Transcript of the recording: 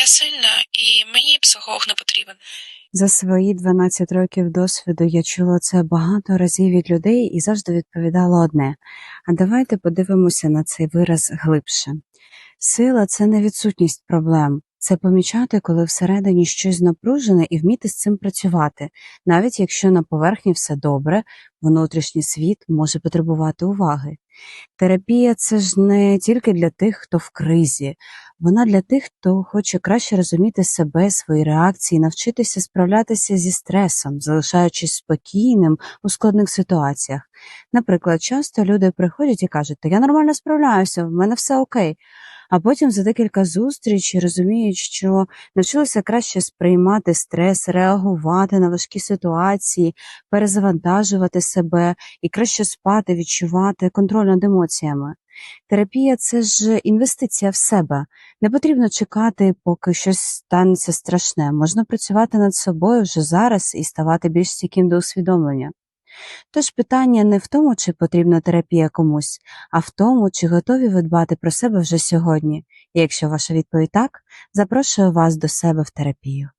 я сильна і мені психолог не потрібен. За свої 12 років досвіду я чула це багато разів від людей і завжди відповідала одне. А давайте подивимося на цей вираз глибше. Сила це не відсутність проблем, це помічати, коли всередині щось напружене і вміти з цим працювати, навіть якщо на поверхні все добре, внутрішній світ може потребувати уваги. Терапія це ж не тільки для тих, хто в кризі, вона для тих, хто хоче краще розуміти себе, свої реакції, навчитися справлятися зі стресом, залишаючись спокійним у складних ситуаціях. Наприклад, часто люди приходять і кажуть, та я нормально справляюся, в мене все окей. А потім за декілька зустрічей розуміють, що навчилися краще сприймати стрес, реагувати на важкі ситуації, перезавантажувати себе і краще спати, відчувати контроль над емоціями. Терапія це ж інвестиція в себе. Не потрібно чекати, поки щось станеться страшне. Можна працювати над собою вже зараз і ставати більш стійким до усвідомлення. Тож питання не в тому, чи потрібна терапія комусь, а в тому, чи готові ви дбати про себе вже сьогодні. І якщо ваша відповідь так, запрошую вас до себе в терапію.